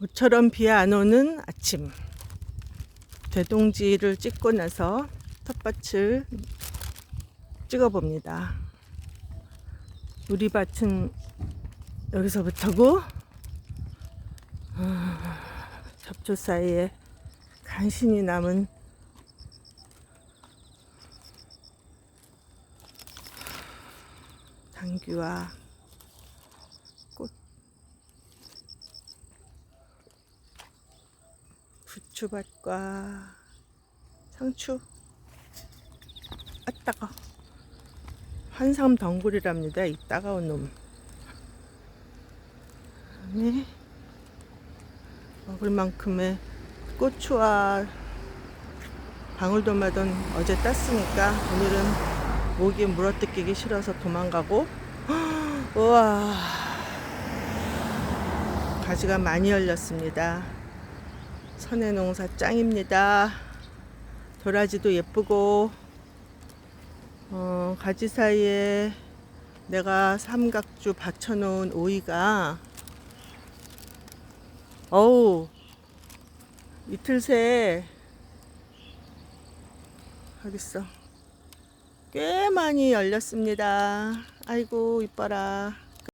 모처럼 비 안 오는 아침. 대동지를 찍고 나서 텃밭을 찍어 봅니다. 우리 밭은 여기서부터고, 아, 잡초 사이에 간신히 남은 당귀와 부추밭과 상추, 아 따가 환삼 덩굴이랍니다. 이 따가운 놈. 네. 먹을 만큼의 고추와 방울토마토는 어제 땄으니까 오늘은 모기에 물어뜯기기 싫어서 도망가고 우와 가지가 많이 열렸습니다 선의 농사 짱입니다. 도라지도 예쁘고 어, 가지 사이에 내가 삼각주 받쳐놓은 오이가 어우 이틀 새 어딨어. 꽤 많이 열렸습니다. 아이고 이뻐라